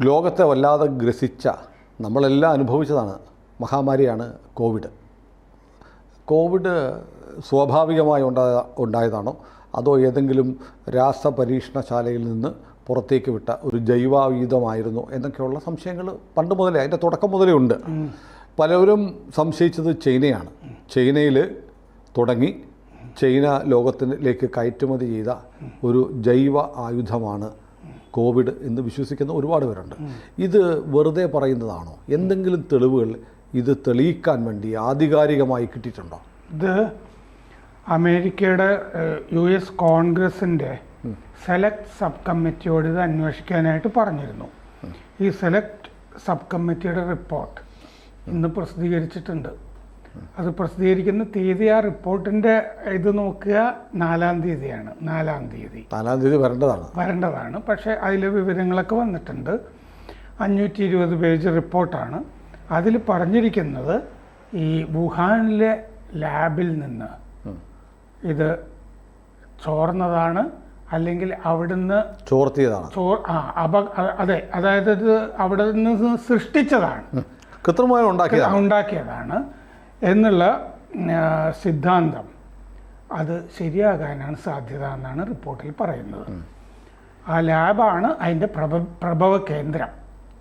ലോകത്തെ വല്ലാതെ ഗ്രസിച്ച നമ്മളെല്ലാം അനുഭവിച്ചതാണ് മഹാമാരിയാണ് കോവിഡ്. കോവിഡ് സ്വാഭാവികമായി ഉണ്ടായ ഉണ്ടായതാണോ? അതോ ഏതെങ്കിലും രാസപരീക്ഷണശാലയിൽ നിന്ന് പുറത്തേക്ക് വിട്ട ഒരു ജൈവായുധമായിരുന്നു എന്നൊക്കെയുള്ള സംശയങ്ങൾ പണ്ട് മുതലേ അതിന്റെ തുടക്കം മുതലേ ഉണ്ട്. പലവരും സംശയിച്ചത് ചൈനയാണ്. ചൈനയിൽ തുടങ്ങി ചൈന ലോകത്തിലേക്ക് കയറ്റുമതി ചെയ്ത ഒരു ജൈവ ആയുധമാണ് കോവിഡ് എന്ന് വിശ്വസിക്കുന്ന ഒരുപാട് പേരുണ്ട്. ഇത് വെറുതെ പറയുന്നതാണോ? എന്തെങ്കിലും തെളിവുകൾ ഇത് തെളിയിക്കാൻ വേണ്ടി ആധികാരികമായി കിട്ടിയിട്ടുണ്ടോ? ഇത് അമേരിക്കയുടെ യു എസ് കോൺഗ്രസിന്റെ സെലക്ട് സബ് കമ്മിറ്റിയോട് ഇത് അന്വേഷിക്കാനായിട്ട് പറഞ്ഞിരുന്നു. ഈ സെലക്ട് സബ് കമ്മിറ്റിയുടെ റിപ്പോർട്ട് ഇന്ന് പ്രസിദ്ധീകരിച്ചിട്ടുണ്ട്. അത് പ്രസിദ്ധീകരിക്കുന്ന തീയതി ആ റിപ്പോർട്ടിന്റെ ഇത് നോക്കുക നാലാം തീയതിയാണ് നാലാം തീയതി. നാലാം തീയതി വരേണ്ടതാണ്. വരേണ്ടതാണ്. പക്ഷേ അതിലെ വിവരങ്ങളൊക്കെ വന്നിട്ടുണ്ട്. അഞ്ഞൂറ്റി ഇരുപത് പേജ് റിപ്പോർട്ടാണ്. അതിൽ പറഞ്ഞിരിക്കുന്നത് ഈ വുഹാനിലെ ലാബിൽ നിന്ന് ഇത് ചോർന്നതാണ് അല്ലെങ്കിൽ അവിടുന്ന് ചോർത്തിയതാണ്. ചോർ ആ അപ അതെ അതായത് ഇത് അവിടെ നിന്ന് സൃഷ്ടിച്ചതാണ് കൃത്രിമമായി ഉണ്ടാക്കിയതാണ്. എന്നുള്ള സിദ്ധാന്തം. അത് ശരിയാകാനാണ് സാധ്യത എന്നാണ് റിപ്പോർട്ടിൽ പറയുന്നത്. ആ ലാബാണ് അതിന്റെ പ്രഭ പ്രഭവ കേന്ദ്രം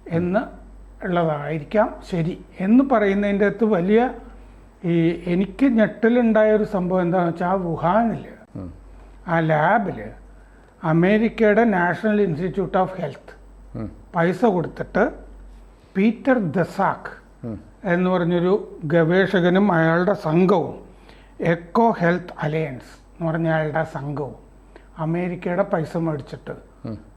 എന്ന് ഉള്ളതായിരിക്കാം ശരി. എന്ന് പറയുന്നതിന്റെ അകത്ത് വലിയ ഈ എനിക്ക് ഞെട്ടലുണ്ടായ ഒരു സംഭവം എന്താണെന്ന് വെച്ചാൽ ആ വുഹാനിൽ ആ ലാബിൽ അമേരിക്കയുടെ നാഷണൽ ഇൻസ്റ്റിറ്റ്യൂട്ട് ഓഫ് ഹെൽത്ത് പൈസ കൊടുത്തിട്ട് പീറ്റർ ദസാക്ക് എന്ന് പറഞ്ഞൊരു ഗവേഷകനും അയാളുടെ സംഘവും എക്കോ ഹെൽത്ത് അലയൻസ് എന്ന് പറഞ്ഞ അയാളുടെ സംഘവും അമേരിക്കയുടെ പൈസ മേടിച്ചിട്ട്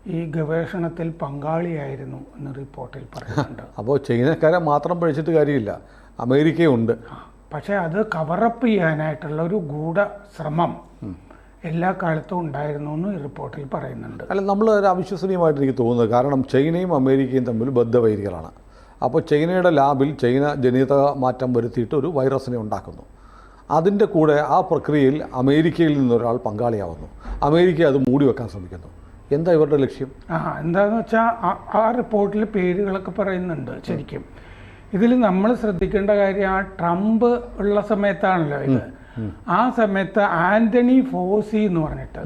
ഈ ഗവേഷണത്തിൽ പങ്കാളിയായിരുന്നു എന്ന് റിപ്പോർട്ടിൽ പറയുന്നുണ്ട്. അപ്പോൾ ചൈനക്കാരെ മാത്രം പഴിച്ചിട്ട് കാര്യമില്ല. അമേരിക്കയുണ്ട്. പക്ഷേ അത് കവറപ്പ് ചെയ്യാനായിട്ടുള്ള ഒരു ഗൂഢ ശ്രമം എല്ലാ കാലത്തും ഉണ്ടായിരുന്നു എന്ന് ഈ റിപ്പോർട്ടിൽ പറയുന്നുണ്ട്. അല്ല നമ്മൾ ഒരു അവിശ്വസനീയമായിട്ട് എനിക്ക് തോന്നുന്നത് കാരണം ചൈനയും അമേരിക്കയും തമ്മിൽ ബദ്ധവൈരികളാണ്. അപ്പോൾ ചൈനയുടെ ലാബിൽ ചൈന ജനിതക മാറ്റം വരുത്തിയിട്ട് ഒരു വൈറസിനെ ഉണ്ടാക്കുന്നു. അതിന്റെ കൂടെ ആ പ്രക്രിയയിൽ അമേരിക്കയിൽ നിന്നൊരാൾ പങ്കാളിയാവുന്നു. അമേരിക്ക അത് മൂടി വെക്കാൻ ശ്രമിക്കുന്നു. എന്താ ഇവരുടെ ലക്ഷ്യം? ആ എന്താന്ന് വെച്ചാൽ ആ റിപ്പോർട്ടിൽ പേരുകളൊക്കെ പറയുന്നുണ്ട് ശരിക്കും. ഇതിൽ നമ്മൾ ശ്രദ്ധിക്കേണ്ട കാര്യം ആ ട്രംപ് ഉള്ള സമയത്താണല്ലോ ഇത്. ആ സമയത്ത് ആന്റണി ഫോസി എന്ന് പറഞ്ഞിട്ട്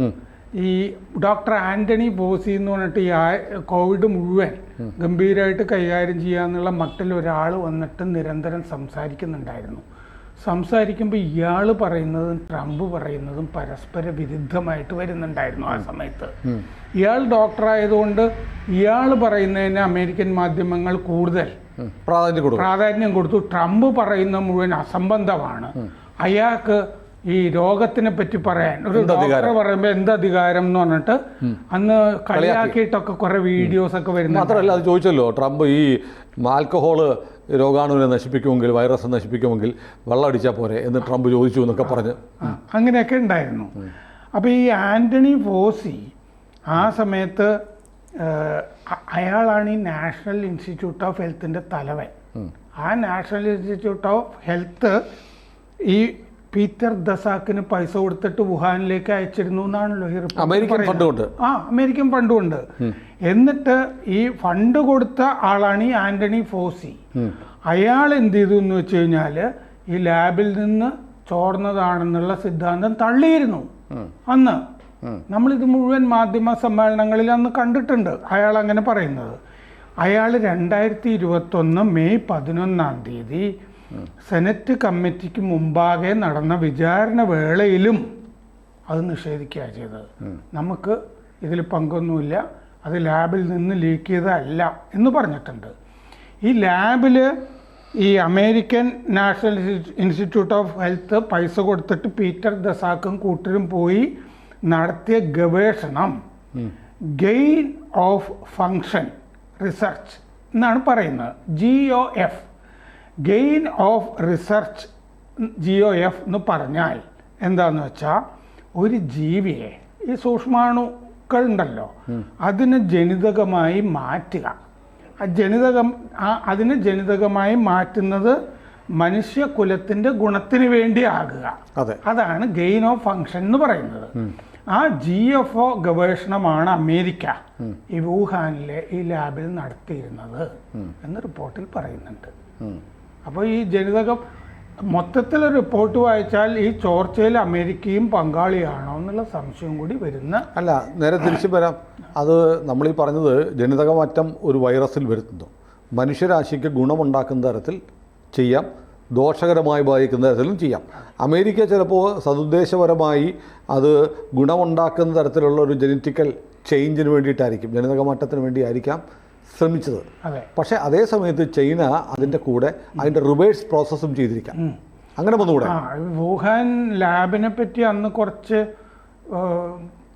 ഈ ഡോക്ടർ ആന്റണി ബോസി എന്ന് പറഞ്ഞിട്ട് ഈ ആ- കോവിഡ് മുഴുവൻ ഗംഭീരമായിട്ട് കൈകാര്യം ചെയ്യാന്നുള്ള മട്ടിൽ ഒരാൾ വന്നിട്ട് നിരന്തരം സംസാരിക്കുന്നുണ്ടായിരുന്നു. സംസാരിക്കുമ്പോൾ ഇയാൾ പറയുന്നതും ട്രംപ് പറയുന്നതും പരസ്പര വിരുദ്ധമായിട്ട് വരുന്നുണ്ടായിരുന്നു ആ സമയത്ത്. ഇയാൾ ഡോക്ടറായതുകൊണ്ട് ഇയാൾ പറയുന്നതിന് അമേരിക്കൻ മാധ്യമങ്ങൾ കൂടുതൽ പ്രാധാന്യം കൊടുത്തു. ട്രംപ് പറയുന്ന മുഴുവൻ അസംബന്ധമാണ്. അയാൾക്ക് ഈ രോഗത്തിനെ പറ്റി പറയാൻ. ഒരു ഡോക്ടറെ പറയുമ്പോൾ എന്ത് അധികാരം എന്ന് പറഞ്ഞിട്ട് അന്ന് കളിയാക്കിയിട്ടൊക്കെ കുറെ വീഡിയോസ് ഒക്കെ വരുന്നത് മാത്രമല്ല അത് ചോദിച്ചല്ലോ ട്രംപ് ഈ ആൽക്കഹോൾ രോഗാണുവിനെ നശിപ്പിക്കുമെങ്കിൽ വൈറസ് നശിപ്പിക്കുമെങ്കിൽ വെള്ളം അടിച്ചാൽ പോരെ എന്ന് ട്രംപ് ചോദിച്ചു എന്നൊക്കെ പറഞ്ഞ്. അങ്ങനെയൊക്കെ ഉണ്ടായിരുന്നു. അപ്പോൾ ഈ ആന്റണി ഫോസി ആ സമയത്ത് അയാളാണ് ഈ നാഷണൽ ഇൻസ്റ്റിറ്റ്യൂട്ട് ഓഫ് ഹെൽത്തിന്റെ തലവൻ. ആ നാഷണൽ ഇൻസ്റ്റിറ്റ്യൂട്ട് ഓഫ് ഹെൽത്ത് ഈ പീറ്റർ ദസാക്കിന് പൈസ കൊടുത്തിട്ട് വുഹാനിലേക്ക് അയച്ചിരുന്നു എന്നാണല്ലോ ഈ റിപ്പോർട്ട് അമേരിക്കൻ ഫണ്ട് കൊണ്ട് ആ അമേരിക്കൻ ഫണ്ടുണ്ട് എന്നിട്ട് ഈ ഫണ്ട് കൊടുത്ത ആളാണ് ഈ ആന്റണി ഫോസി. അയാൾ എന്ത് ചെയ്തു എന്ന് വെച്ച് കഴിഞ്ഞാൽ ഈ ലാബിൽ നിന്ന് ചോർന്നതാണെന്നുള്ള സിദ്ധാന്തം തള്ളിയിരുന്നു. അന്ന് നമ്മളിത് മുഴുവൻ മാധ്യമ സമ്മേളനങ്ങളിൽ അന്ന് കണ്ടിട്ടുണ്ട്. അയാൾ അങ്ങനെ പറയുന്നത്. അയാൾ രണ്ടായിരത്തി ഇരുപത്തൊന്ന് മെയ് പതിനൊന്നാം തീയതി സെനറ്റ് കമ്മിറ്റിക്ക് മുമ്പാകെ നടന്ന വിചാരണ വേളയിലും അത് നിഷേധിക്കുക ചെയ്തത്. നമുക്ക് ഇതിൽ പങ്കൊന്നുമില്ല. അത് ലാബിൽ നിന്ന് ലീക്ക് ചെയ്തതല്ല എന്ന് പറഞ്ഞിട്ടുണ്ട്. ഈ ലാബിൽ ഈ American national institute of health പൈസ കൊടുത്തിട്ട് പീറ്റർ ദസാക്കും കൂട്ടരും പോയി നടത്തിയ ഗവേഷണം ഗെയിൻ ഓഫ് ഫങ്ഷൻ റിസർച്ച് എന്നാണ് പറയുന്നത്. G O F gain of research G O F എന്ന് പറഞ്ഞാൽ എന്താന്ന് വെച്ചാൽ ഒരു ജീവിയെ ഈ സൂക്ഷ്മാണുക്കൾ ഉണ്ടല്ലോ അതിന് ജനിതകമായി മാറ്റുക. ആ ജനിതകം അതിന് ജനിതകമായി മാറ്റുന്നത് മനുഷ്യകുലത്തിന്റെ ഗുണത്തിന് വേണ്ടി ആകുക അതാണ് ഗെയിൻ ഓഫ് ഫങ്ഷൻ എന്ന് പറയുന്നത്. ആ ജി എഫ് ഒ ഗവേഷണമാണ് അമേരിക്ക ഈ വുഹാനിലെ ഈ ലാബിൽ നടത്തിയിരുന്നത് എന്ന് റിപ്പോർട്ടിൽ പറയുന്നുണ്ട്. അപ്പോൾ ഈ ജനിതകം മൊത്തത്തിൽ റിപ്പോർട്ട് വായിച്ചാൽ ഈ ചോർച്ചയിൽ അമേരിക്കയും പങ്കാളിയാണോ എന്നുള്ള സംശയം കൂടി വരുന്ന അല്ല നേരെ തിരിച്ചു വരാം. അത് നമ്മൾ ഈ പറഞ്ഞത് ജനിതകമാറ്റം ഒരു വൈറസിൽ വരുത്തുന്നു. മനുഷ്യരാശിക്ക് ഗുണമുണ്ടാക്കുന്ന തരത്തിൽ ചെയ്യാം. ദോഷകരമായി ബാധിക്കുന്ന തരത്തിലും ചെയ്യാം. അമേരിക്ക ചിലപ്പോൾ സതുദ്ദേശപരമായി അത് ഗുണമുണ്ടാക്കുന്ന തരത്തിലുള്ള ഒരു ജനറ്റിക്കൽ ചേഞ്ചിന് വേണ്ടിയിട്ടായിരിക്കും. ജനിതക മാറ്റത്തിന് വേണ്ടിയായിരിക്കാം. ശ്രമിച്ചത്. പക്ഷെ അതേ സമയത്ത് ചൈന അതിന്റെ കൂടെ അതിന്റെ റിവേഴ്സ് പ്രോസസ്സും ചെയ്തിരിക്കാം. അങ്ങനെ വന്നുകൂടെ? വുഹാൻ ലാബിനെ പറ്റി അന്ന് കുറച്ച്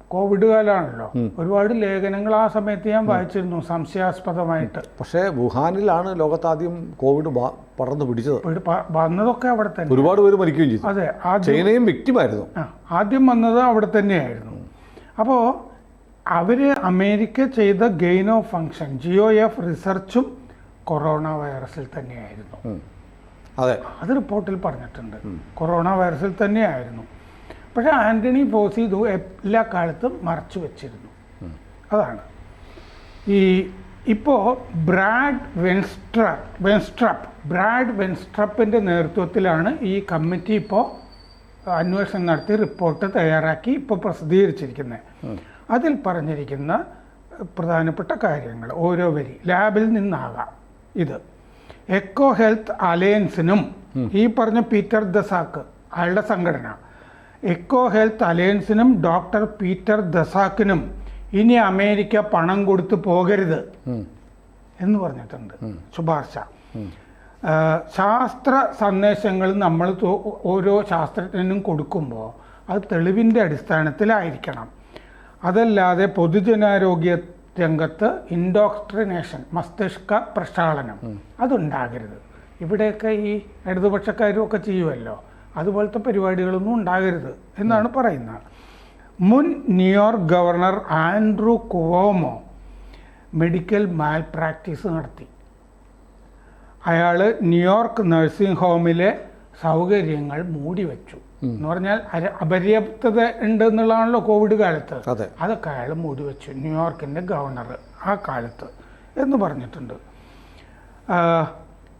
കോവിഡ് കാലമാണല്ലോ. ഒരുപാട് ലേഖനങ്ങൾ ആ സമയത്ത് ഞാൻ വായിച്ചിരുന്നു സംശയാസ്പദമായിട്ട്. പക്ഷേ വുഹാനിലാണ് ലോകത്താദ്യം കോവിഡ് പടർന്നു പിടിച്ചത്. വന്നതൊക്കെ അവിടെ തന്നെ. ഒരുപാട് പേര് മരിക്കുകയും ചെയ്തു. അതെ ചൈനയും വ്യക്തിമായിരുന്നു ആദ്യം വന്നത് അവിടെ തന്നെയായിരുന്നു. അപ്പോൾ അവർ അമേരിക്ക ചെയ്ത gain of function G O F റിസർച്ചും corona വൈറസിൽ തന്നെയായിരുന്നു. അതെ. അത് റിപ്പോർട്ടിൽ പറഞ്ഞിട്ടുണ്ട്. കൊറോണ വൈറസിൽ തന്നെയായിരുന്നു. പക്ഷേ ആന്റണി ഫോസി ഇത് എല്ലാ കാലത്തും മറച്ചു വെച്ചിരുന്നു. അതാണ്. ഈ ഇപ്പോൾ ബ്രാഡ് വെൻസ്ട്ര വെൻസ്ട്രപ്പ് ബ്രാഡ് വെൻസ്ട്രപ്പിന്റെ നേതൃത്വത്തിലാണ് ഈ കമ്മിറ്റി ഇപ്പോൾ അന്വേഷണം നടത്തി റിപ്പോർട്ട് തയ്യാറാക്കി ഇപ്പോൾ പ്രസിദ്ധീകരിച്ചിരിക്കുന്നത്. അതിൽ പറഞ്ഞിരിക്കുന്ന പ്രധാനപ്പെട്ട കാര്യങ്ങൾ ഓരോ വരി. ലാബിൽ നിന്നാകാം ഇത്. എക്കോ ഹെൽത്ത് അലയൻസിനും ഈ പറഞ്ഞ പീറ്റർ ദസാക്ക് അയാളുടെ സംഘടന. എക്കോ ഹെൽത്ത് അലയൻസിനും ഡോക്ടർ പീറ്റർ ദസാക്കിനും ഇനി അമേരിക്ക പണം കൊടുത്തു പോകരുത് എന്ന് പറഞ്ഞിട്ടുണ്ട് ശുപാർശ. ശാസ്ത്ര സന്ദേശങ്ങൾ നമ്മൾ ഓരോ ശാസ്ത്രജ്ഞനും കൊടുക്കുമ്പോൾ അത് തെളിവിന്റെ അടിസ്ഥാനത്തിലായിരിക്കണം. അതല്ലാതെ പൊതുജനാരോഗ്യ രംഗത്ത് ഇൻഡോക്ട്രിനേഷൻ മസ്തിഷ്ക പ്രക്ഷാളനം അതുണ്ടാകരുത്. ഇവിടെയൊക്കെ ഈ ഇടതുപക്ഷക്കാരും ഒക്കെ ചെയ്യുമല്ലോ അതുപോലത്തെ പരിപാടികളൊന്നും ഉണ്ടാകരുത് എന്നാണ് പറയുന്നത്. മുൻ New York governor Andrew Cuomo medical malpractice നടത്തി. അയാൾ ന്യൂയോർക്ക് നഴ്സിംഗ് ഹോമിലെ സൗകര്യങ്ങൾ മൂടി വെച്ചു എന്ന് പറഞ്ഞാൽ അപര്യാപ്തത ഉണ്ട് എന്നുള്ളതാണല്ലോ കോവിഡ് കാലത്ത്. അതെ. അതൊക്കെ അയാൾ മൂടി വെച്ചു. ന്യൂയോർക്കിന്റെ ഗവർണർ ആ കാലത്ത് എന്ന് പറഞ്ഞിട്ടുണ്ട്.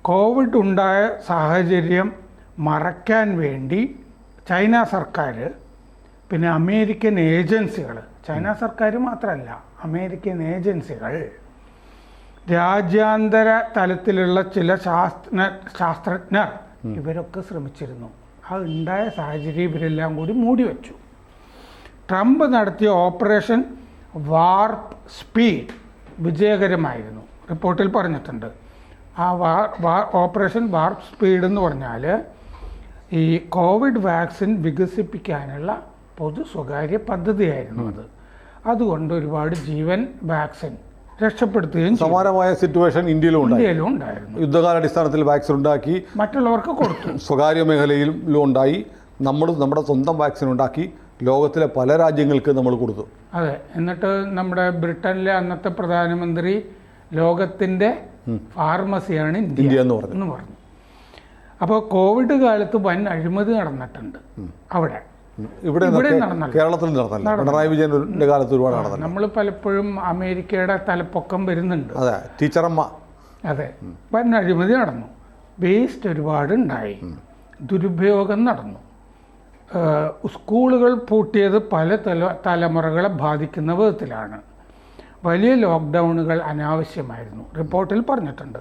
കോവിഡ് ഉണ്ടായ സാഹചര്യം മറയ്ക്കാൻ വേണ്ടി ചൈന സർക്കാർ പിന്നെ അമേരിക്കൻ ഏജൻസികൾ ചൈന സർക്കാർ മാത്രമല്ല അമേരിക്കൻ ഏജൻസികൾ രാജ്യാന്തര തലത്തിലുള്ള ചില ശാസ്ത്ര ശാസ്ത്രജ്ഞർ ഇവരൊക്കെ ശ്രമിച്ചിരുന്നു. ആ ഉണ്ടായ സാഹചര്യം ഇവരെല്ലാം കൂടി മൂടി വെച്ചു. ട്രംപ് നടത്തിയ ഓപ്പറേഷൻ വാർപ്പ് സ്പീഡ് വിജയകരമായിരുന്നു. റിപ്പോർട്ടിൽ പറഞ്ഞിട്ടുണ്ട്. ആ വാർ ഓപ്പറേഷൻ വാർപ്പ് സ്പീഡ് എന്ന് പറഞ്ഞാൽ ഈ കോവിഡ് വാക്സിൻ വികസിപ്പിക്കാനുള്ള പൊതു സ്വകാര്യ പദ്ധതിയായിരുന്നു അത്. അതുകൊണ്ട് ഒരുപാട് ജീവൻ വാക്സിൻ രക്ഷപ്പെടുത്തുകയും. സമാനമായ സിറ്റുവേഷൻ ഇന്ത്യയിലും ഇന്ത്യയിലും ഉണ്ടായിരുന്നു. യുദ്ധകാലാടിസ്ഥാനത്തിൽ വാക്സിൻ ഉണ്ടാക്കി. മറ്റുള്ളവർക്ക് കൊടുത്തു. സ്വകാര്യ മേഖലയിലും ഉണ്ടായി. നമ്മൾ നമ്മുടെ സ്വന്തം വാക്സിൻ ഉണ്ടാക്കി. ലോകത്തിലെ പല രാജ്യങ്ങൾക്ക് നമ്മൾ കൊടുത്തു. അതെ. എന്നിട്ട് നമ്മുടെ ബ്രിട്ടനിലെ അന്നത്തെ പ്രധാനമന്ത്രി ലോകത്തിന്റെ ഫാർമസിയാണ് ഇന്ത്യ ഇന്ത്യ എന്ന് പറഞ്ഞു. എന്ന് പറഞ്ഞു. അപ്പോൾ കോവിഡ് കാലത്ത് വൻ അഴിമതി നടന്നിട്ടുണ്ട്. അവിടെ. ഇവിടെ. കേരളത്തിൽ നടന്നല്ല. പിണറായി വിജയന്റെ കാലത്ത് ഒരുപാട് നടന്നല്ല. നമ്മൾ പലപ്പോഴും അമേരിക്കയുടെ തലപ്പൊക്കം വരുന്നുണ്ട്. അതെ ടീച്ചറമ്മ. അതെ. വൻ അഴിമതി നടന്നു. വേസ്റ്റ് ഒരുപാട് ഉണ്ടായി. ദുരുപയോഗം നടന്നു. സ്കൂളുകൾ പൂട്ടിയത് പല തല തലമുറകളെ ബാധിക്കുന്ന വിധത്തിലാണ്. വലിയ ലോക്ക്ഡൗണുകൾ അനാവശ്യമായിരുന്നു. റിപ്പോർട്ടിൽ പറഞ്ഞിട്ടുണ്ട്.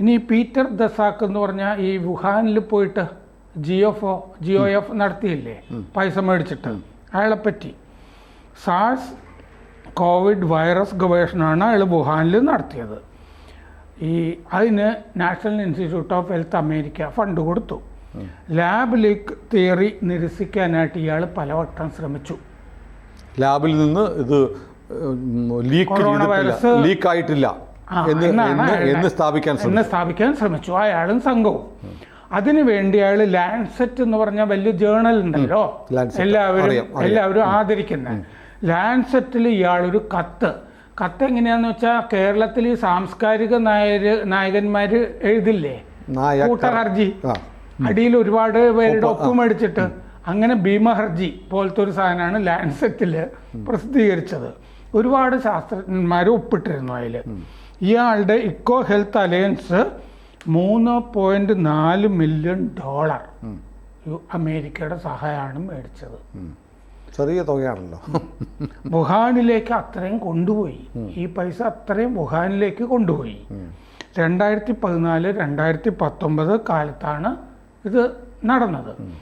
ഇനി പീറ്റർ ദസാക്ക് എന്ന് പറഞ്ഞാൽ ഈ വുഹാനിൽ പോയിട്ട് ജിയോ ഫോ ജിയോ എഫ് നടത്തിയില്ലേ? പൈസ മേടിച്ചിട്ട്. അയാളെപ്പറ്റി സാഴ്സ് കോവിഡ് വൈറസ് ഗവേഷണമാണ് അയാൾ വുഹാനിൽ നടത്തിയത്. ഈ അതിന് national institute of health America fund കൊടുത്തു. ലാബ് ലീക്ക് തിയറി നിരസിക്കാനായിട്ട് ഇയാൾ പലവട്ടം ശ്രമിച്ചു. ലാബിൽ നിന്ന് ഇത് ലീക്ക് ലീക്ക് ആയിട്ടില്ല എന്ന് സ്ഥാപിക്കാൻ ശ്രമിച്ചു. അയാളും സംഘവും. അതിനു വേണ്ടി അയാൾ ലാൻഡ്സെറ്റ് എന്ന് പറഞ്ഞ വലിയ ജേണൽ ഉണ്ടല്ലോ. എല്ലാവരും. എല്ലാവരും ആദരിക്കുന്ന. ലാൻഡ്സെറ്റിൽ ഇയാളൊരു കത്ത്. കത്ത് എങ്ങനെയാന്ന് വെച്ചാൽ കേരളത്തിൽ ഈ സാംസ്കാരിക നായര് നായകന്മാര് എഴുതില്ലേ. കൂട്ടഹർജി. അടിയിൽ ഒരുപാട് പേരുടെ ഒപ്പ്, ഒപ്പ് മേടിച്ചിട്ട് അങ്ങനെ ഭീമഹർജി പോലത്തെ ഒരു സാധനമാണ് ലാൻസെറ്റിൽ പ്രസിദ്ധീകരിച്ചത്. ഒരുപാട് ശാസ്ത്രജ്ഞന്മാർ ഒപ്പിട്ടിരുന്നു അതിൽ ഇയാളുടെ ഇക്കോ ഹെൽത്ത് അലയൻസ് മൂന്ന് പോയിന്റ് നാല് മില്യൺ ഡോളർ അമേരിക്കയുടെ സഹായമാണ് മേടിച്ചത്. ചെറിയ തുകയാണല്ലോ. വുഹാനിലേക്ക് അത്രയും കൊണ്ടുപോയി. ഈ പൈസ അത്രയും വുഹാനിലേക്ക് കൊണ്ടുപോയി. രണ്ടായിരത്തി പതിനാല് രണ്ടായിരത്തി പത്തൊമ്പത് കാലത്താണ് ഇത് നടന്നത്.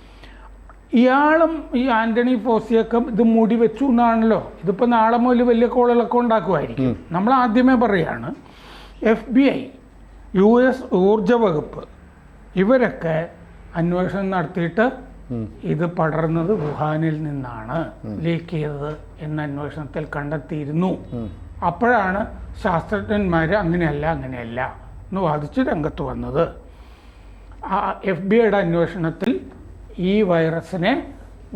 ഇയാളും ഈ ആന്റണി ഫോസിയൊക്കെ ഇത് മൂടി വെച്ചു എന്നാണല്ലോ. ഇതിപ്പോ നാളെ മുതൽ വലിയ കോളുകളൊക്കെ ഉണ്ടാക്കുമായിരിക്കും. നമ്മൾ ആദ്യമേ പറയാണ് F B I U S ഊർജ വകുപ്പ്. ഇവരൊക്കെ അന്വേഷണം നടത്തിയിട്ട് ഇത് പടർന്നത് വുഹാനിൽ നിന്നാണ് ലീക്ക് ചെയ്തത് എന്ന അന്വേഷണത്തിൽ കണ്ടെത്തിയിരുന്നു. അപ്പോഴാണ് ശാസ്ത്രജ്ഞന്മാർ അങ്ങനെയല്ല അങ്ങനെയല്ല എന്ന് വാദിച്ച് രംഗത്ത് വന്നത്. ആ എഫ് ബി ഐയുടെ അന്വേഷണത്തിൽ ഈ വൈറസിനെ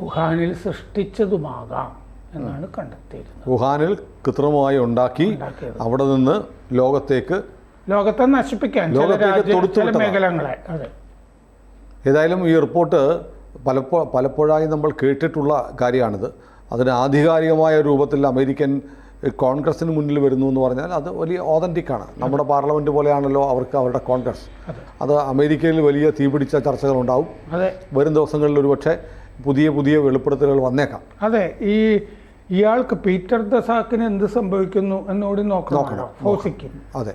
വുഹാനിൽ സൃഷ്ടിച്ചതുമാകാം എന്നാണ് കണ്ടെത്തിയിരുന്നത്. വുഹാനിൽ കൃത്രിമമായി ഉണ്ടാക്കി അവിടെ നിന്ന് ലോകത്തേക്ക് ലോകത്തെ നശിപ്പിക്കാൻ ചില രാജ്യ. മേഖലകളെ. അതെ. ഏതായാലും ഈ റിപ്പോർട്ട് പലപ്പോ പലപ്പോഴായി നമ്മൾ കേട്ടിട്ടുള്ള കാര്യമാണിത്. അതിന് ആധികാരികമായ രൂപത്തിൽ അമേരിക്കൻ കോൺഗ്രസിന് മുന്നിൽ വരുന്നു എന്ന് പറഞ്ഞാൽ അത് വലിയ ഓതന്റിക്കാണ് നമ്മുടെ പാർലമെന്റ് പോലെയാണല്ലോ അവർക്ക് അവരുടെ കോൺഗ്രസ്. അതെ. അമേരിക്കയിൽ വലിയ തീപിടിച്ച ചർച്ചകളുണ്ടാവും. അതെ. വരും ദിവസങ്ങളിൽ ഒരുപക്ഷെ പുതിയ പുതിയ വെളിപ്പെടുത്തലുകൾ വന്നേക്കാം. അതെ. ഈ ഇയാൾക്ക് പീറ്റർ ദസാക്കിന് എന്ത് സംഭവിക്കുന്നു എന്നോട് നോക്കണം. ഫോസിക്കും. അതെ.